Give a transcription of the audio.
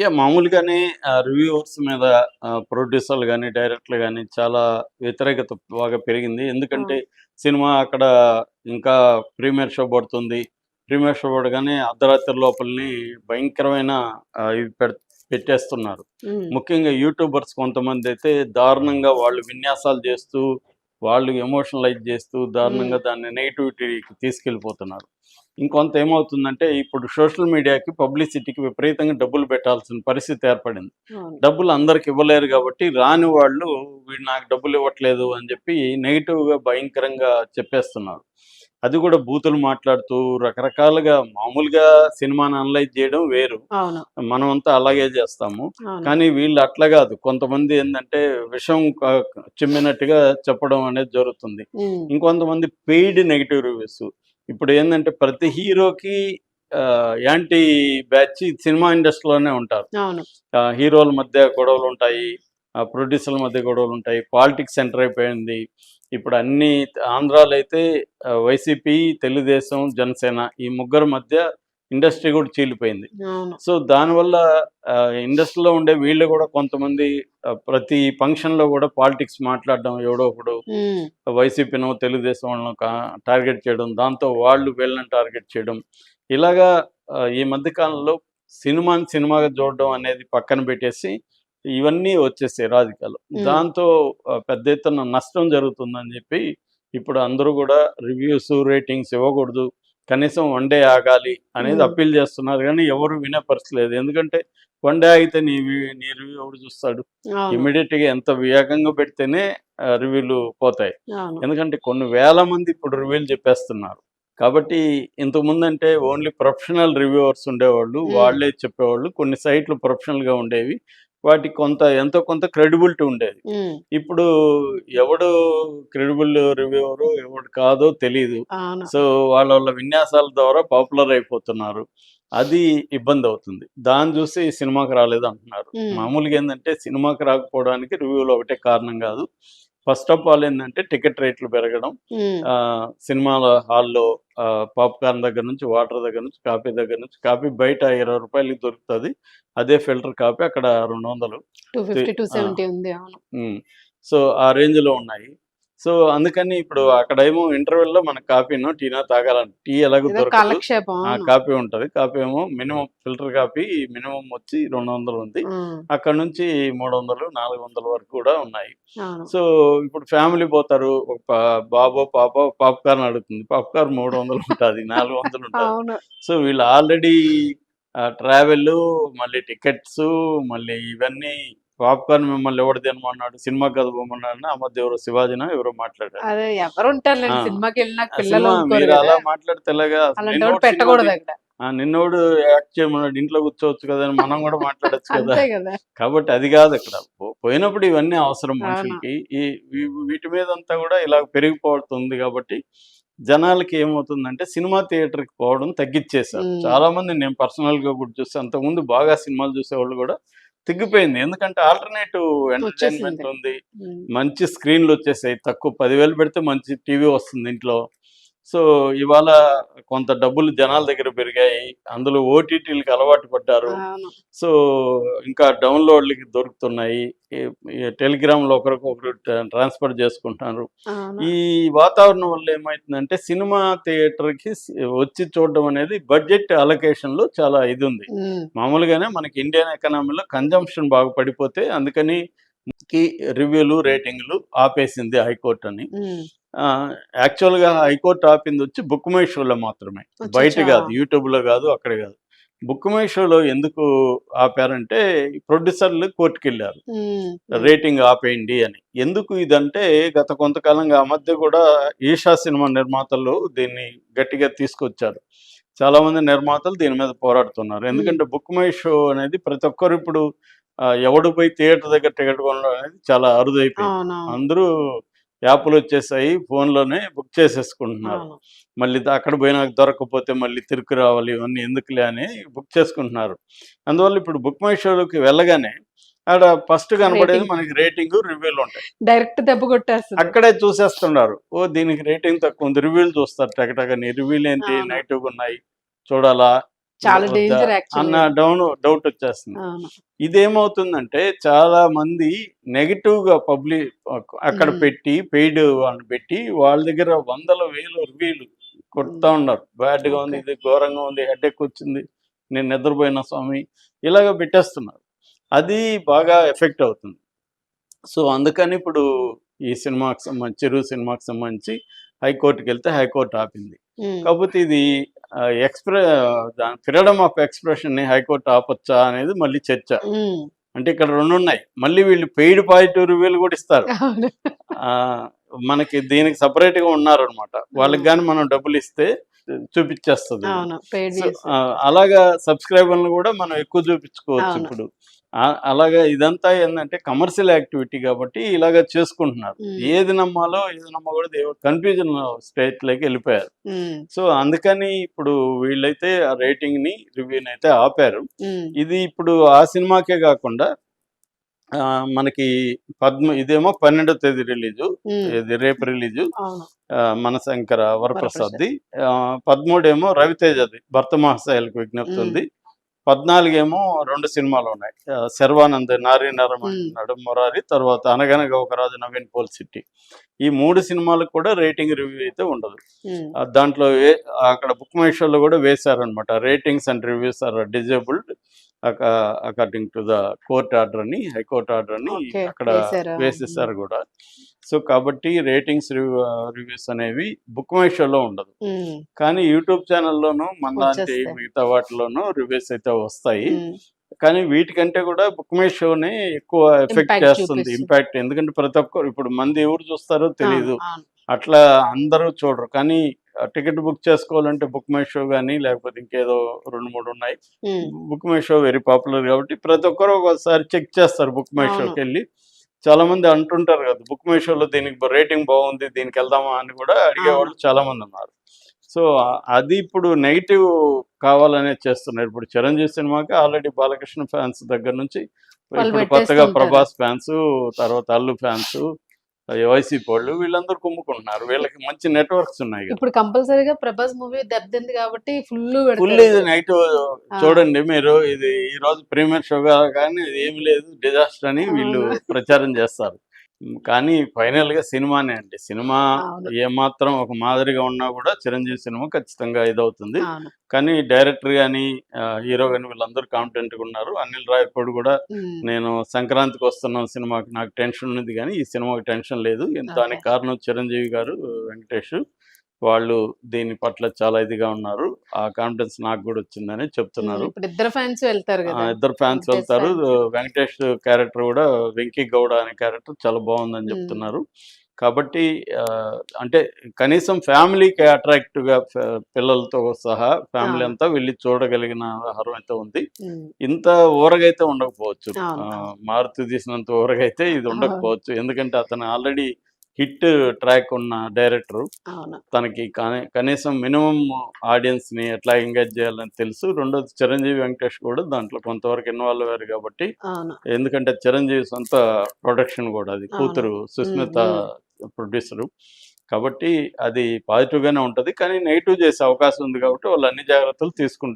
Yeah మామూలుగానే reviewers మీద ప్రొడ్యూసర్లు కానీ డైరెక్టర్లు కానీ చాలా వ్యతిరేకత బాగా పెరిగింది. ఎందుకంటే సినిమా అక్కడ ఇంకా ప్రీమియర్ షో పడుతుంది. ప్రీమియర్ షో పడగానే అర్ధరాత్రి లోపలని భయంకరమైన ఇవి పెడ్ పెట్టేస్తున్నారు. ముఖ్యంగా యూట్యూబర్స్ కొంతమంది అయితే దారుణంగా వాళ్ళు విన్యాసాలు చేస్తూ వాళ్ళు ఎమోషనలైజ్ చేస్తూ దారుణంగా దాన్ని నెగిటివిటీకి తీసుకెళ్ళిపోతున్నారు. ఇంకొంత ఏమవుతుందంటే ఇప్పుడు సోషల్ మీడియాకి పబ్లిసిటీకి విపరీతంగా డబ్బులు పెట్టాల్సిన పరిస్థితి ఏర్పడింది. డబ్బులు అందరికి ఇవ్వలేరు కాబట్టి రాని వాళ్ళు వీడు నాకు డబ్బులు ఇవ్వట్లేదు అని చెప్పి నెగిటివ్గా భయంకరంగా చెప్పేస్తున్నారు. అది కూడా బూతులు మాట్లాడుతూ రకరకాలుగా మామూలుగా సినిమాని అనలైజ్ చేయడం వేరు. మనం అంతా అలాగే చేస్తాము. కానీ వీళ్ళు అట్లా కాదు. కొంతమంది ఏంటంటే విషం చిమ్మినట్టుగా చెప్పడం అనేది జరుగుతుంది. ఇంకొంతమంది పెయిడ్ నెగిటివ్ రివ్యూస్. ఇప్పుడు ఏంటంటే ప్రతి హీరోకి యాంటీ బ్యాచ్ సినిమా ఇండస్ట్రీలోనే ఉంటారు. హీరోల మధ్య గొడవలు ఉంటాయి ప్రొడ్యూసర్ల మధ్య గొడవలు ఉంటాయి పాలిటిక్స్ సెంటర్ అయిపోయింది. ఇప్పుడు అన్ని ఆంధ్రాలో అయితే వైసీపీ తెలుగుదేశం జనసేన ఈ ముగ్గురు మధ్య ఇండస్ట్రీ కూడా చీలిపోయింది. సో దానివల్ల ఇండస్ట్రీలో ఉండే వీళ్ళు కూడా కొంతమంది ప్రతి ఫంక్షన్లో కూడా పాలిటిక్స్ మాట్లాడడం ఎవడో ఒకడు వైసీపీనో తెలుగుదేశం వాళ్ళను టార్గెట్ చేయడం దాంతో వాళ్ళు వీళ్ళని టార్గెట్ చేయడం. ఇలాగా ఈ మధ్య కాలంలో సినిమాని సినిమాగా చూడడం అనేది పక్కన పెట్టేసి ఇవన్నీ వచ్చేసాయి రాజకీయాలు. దాంతో పెద్ద ఎత్తున నష్టం జరుగుతుందని చెప్పి ఇప్పుడు అందరూ కూడా రివ్యూస్ రేటింగ్స్ ఇవ్వకూడదు. కనీసం వన్ డే ఆగాలి అనేది. అప్పీల్ చేస్తున్నారు కానీ ఎవరు వినే పరిస్థితి లేదు ఎందుకంటే వన్ డే ఆగితే నీ నీ రివ్యూ ఎవడు చూస్తాడు? ఇమీడియట్గా ఎంత వేగంగా పెడితేనే రివ్యూలు పోతాయి. ఎందుకంటే కొన్ని వేల మంది ఇప్పుడు రివ్యూలు చెప్పేస్తున్నారు. కాబట్టి ఇంతకు ముందు అంటే ఓన్లీ ప్రొఫెషనల్ రివ్యూవర్స్ ఉండేవాళ్ళు. వాళ్ళే చెప్పేవాళ్ళు. కొన్ని సైట్లు ప్రొఫెషనల్గా ఉండేవి. వాటికి కొంత ఎంతో కొంత క్రెడిబిలిటీ ఉండేది. ఇప్పుడు ఎవడు క్రెడిబుల్ రివ్యూవరు ఎవడు కాదో తెలియదు సో వాళ్ళ వాళ్ళ విన్యాసాల ద్వారా పాపులర్ అయిపోతున్నారు. అది ఇబ్బంది అవుతుంది. దాన్ని చూసి సినిమాకి రాలేదు అంటున్నారు మామూలుగా ఏంటంటే సినిమాకి రాకపోవడానికి రివ్యూలు ఒకటే కారణం కాదు. ఫస్ట్ ఆఫ్ ఆల్ ఏంటంటే టికెట్ రేట్లు పెరగడం. ఆ, సినిమాల హాల్లో పాప్కార్న్ దగ్గర నుంచి వాటర్ దగ్గర నుంచి కాఫీ దగ్గర నుంచి కాఫీ బయట ఇరవై రూపాయలకి దొరుకుతుంది. అదే ఫిల్టర్ కాఫీ అక్కడ రెండు వందలు. టూ ఆ. సో ఆ రేంజ్లో ఉన్నాయి. సో అందుకని ఇప్పుడు అక్కడ ఏమో ఇంటర్వెల్లో మన కాఫీనో టీనో తాగాలని. టీ ఎలాగో దొరకదు. అవును కాఫీ ఉంటది. కాఫీ ఏమో మినిమం ఫిల్టర్ కాఫీ మినిమం వచ్చి రెండు వందలు ఉంది అక్కడ నుంచి మూడు వందలు నాలుగు వందల వరకు కూడా ఉన్నాయి. సో ఇప్పుడు ఫ్యామిలీ పోతారు. ఒక బాబో పాప పాప్కార్న్ అడుగుతుంది. పాప్కార్న్ మూడు వందలు ఉంటుంది నాలుగు వందలు ఉంటుంది సో వీళ్ళు ఆల్రెడీ ట్రావెల్ మళ్ళీ టికెట్స్ మళ్ళీ ఇవన్నీ పాప్కార్న్ మిమ్మల్ని ఎవడు తినమన్నాడు? సినిమా కథ పోమన్నాడు ఆ మధ్య ఎవరో శివాజీనా ఎవరో మాట్లాడారు. అదే ఎవరు. సినిమాకి వెళ్ళినా పిల్లలు మీరు అలా కదా. మాట్లాడితే ఎలాగా అసలు అలాంటి నిన్నోడు పెట్టకూడదు అక్కడ. యాక్ట్ చేయమన్నాడు ఇంట్లో కూర్చోవచ్చు కదా అని మనం కూడా మాట్లాడొచ్చు కదా. కాబట్టి అది కాదు అక్కడ పో- పోయినప్పుడు ఇవన్నీ అవసరం. మనుషులకి. ఈ వీటి మీద అంతా కూడా ఇలా పెరిగిపోతుంది కాబట్టి జనాలకి ఏమవుతుందంటే సినిమా థియేటర్కి పోవడం తగ్గించేశారు. చాలా మంది నేను పర్సనల్గా కూడా చూస్తే అంతకుముందు బాగా సినిమాలు చూసేవాళ్ళు కూడా తగ్గిపోయింది. ఎందుకంటే ఆల్టర్నేటివ్ ఎంటర్టైన్మెంట్. ఉంది. మంచి స్క్రీన్లు వచ్చేసాయి. తక్కువ పదివేలు పెడితే మంచి టీవీ వస్తుంది ఇంట్లో. సో ఇవాళ కొంత డబ్బులు జనాల దగ్గర పెరిగాయి. అందులో ఓటీటీలకు అలవాటు పడ్డారు. సో ఇంకా డౌన్లోడ్లకి దొరుకుతున్నాయి. టెలిగ్రామ్లో ఒకరికి ఒకరు ట్రాన్స్ఫర్ చేసుకుంటున్నారు. ఈ వాతావరణం వల్ల ఏమవుతుందంటే సినిమా థియేటర్కి వచ్చి చూడడం అనేది బడ్జెట్ అలొకేషన్లో చాలా ఇది ఉంది మామూలుగానే మనకి ఇండియన్ ఎకనామీలో కన్జంప్షన్ బాగా పడిపోతే అందుకని కి రివ్యూలు రేటింగ్లు ఆపేసింది హైకోర్టు అని. యాక్చువల్గా హైకోర్టు ఆపింది వచ్చి బుక్ మై షోలో మాత్రమే. బయట కాదు యూట్యూబ్లో కాదు అక్కడ కాదు. బుక్ మై షోలో ఎందుకు ఆపారంటే ప్రొడ్యూసర్లు కోర్టుకు వెళ్ళారు రేటింగ్ ఆపేయండి అని. ఎందుకు ఇదంటే గత కొంతకాలంగా ఆ మధ్య కూడా ఈషా సినిమా నిర్మాతలు దీన్ని గట్టిగా తీసుకొచ్చారు. చాలా మంది నిర్మాతలు దీని మీద పోరాడుతున్నారు. ఎందుకంటే బుక్ మై షో అనేది ప్రతి ఒక్కరు ఇప్పుడు ఎవడు పోయి థియేటర్ దగ్గర టికెట్ కొనడం అనేది చాలా అరుదైపోయింది. అందరూ యాప్లు వచ్చేసాయి ఫోన్లోనే బుక్ చేసేసుకుంటున్నారు. మళ్ళీ అక్కడ పోయినాక దొరకకపోతే మళ్ళీ తిరుగు రావాలి ఇవన్నీ ఎందుకులే అని బుక్ చేసుకుంటున్నారు. అందువల్ల ఇప్పుడు బుక్ మై షోలోకి వెళ్ళగానే ఆడ ఫస్ట్ కనబడేది. మనకి రేటింగ్ రివ్యూలు ఉంటాయి. డైరెక్ట్ దెబ్బ కొట్టేస్తుంది. అక్కడే చూసేస్తున్నారు. ఓ దీనికి రేటింగ్ తక్కువ ఉంది రివ్యూలు చూస్తారు టగటగని. రివ్యూలు ఏంటి? అవును. నెగిటివ్గా ఉన్నాయి. చూడాలా? చాలా డేంజర్ అన్న డౌన్ డౌట్ వచ్చేస్తుంది. ఇదేమవుతుందంటే చాలా మంది నెగిటివ్గా పబ్లిక్ అక్కడ. పెట్టి పెయిడ్ వాళ్ళని పెట్టి వాళ్ళ దగ్గర వందల వేలు రివ్యూలు కొడతా ఉన్నారు. బ్యాడ్గా ఉంది. ఇది ఘోరంగా ఉంది హెడ్ ఎక్ వచ్చింది నేను నిద్రపోయిన స్వామి ఇలాగ పెట్టేస్తున్నారు. అది బాగా ఎఫెక్ట్ అవుతుంది. సో అందుకని ఇప్పుడు ఈ సినిమాకి సంబంధించి చిరు సినిమాకి సంబంధించి హైకోర్టుకి వెళ్తే హైకోర్టు ఆపింది. కాకపోతే ఇది ఎక్స్ప్రె ఫ్రీడమ్ ఆఫ్ ఎక్స్ప్రెషన్ని హైకోర్టు ఆపొచ్చా అనేది మళ్ళీ చర్చ. అంటే ఇక్కడ రెండు ఉన్నాయి మళ్ళీ వీళ్ళు పెయిడ్ పాజిటివ్ రివ్యూలు కూడా ఇస్తారు. మనకి దీనికి సపరేట్గా ఉన్నారు అనమాట వాళ్ళకి కానీ మనం డబ్బులు ఇస్తే చూపించేస్తుంది అలాగా సబ్స్క్రైబర్లు కూడా మనం ఎక్కువ చూపించుకోవచ్చు. ఇప్పుడు. అలాగా ఇదంతా ఏంటంటే కమర్షియల్ యాక్టివిటీ కాబట్టి ఇలాగా చేసుకుంటున్నారు. ఏది నమ్మాలో ఏది నమ్మకూడదు కన్ఫ్యూజన్ స్టేట్లోకి వెళ్ళిపోయారు. సో అందుకని ఇప్పుడు వీళ్ళైతే ఆ రేటింగ్ని రివ్యూని అయితే ఆపారు. ఇది ఇప్పుడు ఆ సినిమాకే కాకుండా ఆ, మనకి పద్మ ఇదేమో పన్నెండో తేదీ రిలీజు. ఇది రేపు రిలీజు. అవును. మనశంకర వరప్రసాద్ది. పదమూడేమో రవితేజది భర్త మహాశయాలకు విజ్ఞప్తి. ఉంది. పద్నాలుగేమో రెండు సినిమాలు ఉన్నాయి. శర్వానంద్ నారీ. నడు మురారి తర్వాత అనగనగా ఒక రాజు నవీన్ పోల్ సిటీ ఈ మూడు సినిమాలకు కూడా రేటింగ్ రివ్యూ అయితే ఉండదు. దాంట్లో అక్కడ బుక్ మై షోలో కూడా వేశారనమాట ratings and reviews are disabled. According to the court order అని హైకోర్ట్ ఆర్డర్ అని అక్కడ? వేసేసారు కూడా సో కాబట్టి రేటింగ్స్ రివ్యూస్ అనేవి బుక్ మై షోలో ఉండదు. కానీ యూట్యూబ్ ఛానల్లోనూ మన లాంటి. మిగతా వాటిలోనూ రివ్యూస్ అయితే వస్తాయి. కానీ వీటికంటే కూడా బుక్ మై షోనే ఎక్కువ ఎఫెక్ట్ చేస్తుంది. ఇంపాక్ట్ ఎందుకంటే ప్రతి ఒక్కరు ఇప్పుడు మంది ఎవరు చూస్తారో తెలియదు. అట్లా అందరూ చూడరు కానీ టికెట్ బుక్ చేసుకోవాలంటే బుక్ మై షో కానీ లేకపోతే ఇంకేదో రెండు మూడు ఉన్నాయి. Book my show very popular కాబట్టి ప్రతి ఒక్కరు ఒకసారి చెక్ చేస్తారు బుక్ మై. షోకి వెళ్ళి చాలా మంది అంటుంటారు కదా బుక్ మై షోలో దీనికి రేటింగ్ బాగుంది దీనికి వెళ్దామా అని కూడా అడిగేవాళ్ళు చాలా మంది ఉన్నారు సో అది ఇప్పుడు నెగిటివ్ కావాలనే చేస్తున్నారు ఇప్పుడు చిరంజీవి సినిమాకి ఆల్రెడీ బాలకృష్ణ ఫ్యాన్స్ దగ్గర నుంచి ఇప్పుడు కొత్తగా. ప్రభాస్ ఫ్యాన్స్ తర్వాత అల్లు ఫ్యాన్స్ వైసీపీ వాళ్ళు వీళ్ళందరూ కుమ్ముకుంటున్నారు. వీళ్ళకి మంచి నెట్వర్క్స్ ఉన్నాయి ఇప్పుడు కంపల్సరీగా ప్రభాస్ మూవీ దెబ్బతింది కాబట్టి ఫుల్ ఫుల్ ఇది నెగిటివ్ చూడండి మీరు ఇది ఈ రోజు ప్రీమియర్ షోగా కానీ ఇది ఏమి లేదు డిజాస్టర్ అని వీళ్ళు. ప్రచారం చేస్తారు. కానీ ఫైనల్గా సినిమానే అండి. సినిమా. ఏమాత్రం ఒక మాదిరిగా ఉన్నా కూడా చిరంజీవి సినిమా ఖచ్చితంగా ఇదవుతుంది. కానీ డైరెక్టర్ కానీ హీరో కానీ వీళ్ళందరూ కాంపిటెంట్గా ఉన్నారు. అనిల్ రాయపూడి కూడా. నేను సంక్రాంతికి వస్తున్నాం సినిమాకి. నాకు టెన్షన్ ఉంది కానీ ఈ సినిమాకి టెన్షన్ లేదు. దానికి. కారణం చిరంజీవి గారు వెంకటేష్. వాళ్ళు దీని పట్ల చాలా ఇదిగా ఉన్నారు. ఆ కాన్ఫిడెన్స్ నాకు కూడా వచ్చిందని చెప్తున్నారు. ఇద్దరు ఫ్యాన్స్ వెళ్తారు ఇద్దరు ఫ్యాన్స్ వెంకటేష్ వెళ్తారు. వెంకటేష్ క్యారెక్టర్ కూడా వెంకీ గౌడ అనే క్యారెక్టర్ చాలా బాగుందని. చెప్తున్నారు. కాబట్టి అంటే కనీసం ఫ్యామిలీకి అట్రాక్టివ్గా ఫ- పిల్లలతో సహా ఫ్యామిలీ. అంతా వెళ్ళి చూడగలిగిన ఆహారం అయితే ఉంది. ఇంత ఊరగైతే ఉండకపోవచ్చు. మారుతి తీసినంత ఊరగైతే ఇది ఉండకపోవచ్చు. ఎందుకంటే అతను ఆల్రెడీ హిట్ ట్రాక్ ఉన్న డైరెక్టర్. తనకి కనీ- కనీసం మినిమం ఆడియన్స్ని ఎట్లా ఎంగేజ్ చేయాలని తెలుసు. రెండోది చిరంజీవి వెంకటేష్ కూడా దాంట్లో కొంతవరకు ఇన్వాల్వ్ అయ్యారు కాబట్టి ఎందుకంటే చిరంజీవి సొంత ప్రొడక్షన్ కూడా అది. కూతురు సుస్మిత ప్రొడ్యూసరు. కాబట్టి అది పాజిటివ్ గానే ఉంటది. కానీ నెగిటివ్ చేసే అవకాశం ఉంది కాబట్టి వాళ్ళు అన్ని జాగ్రత్తలు తీసుకుంటారు.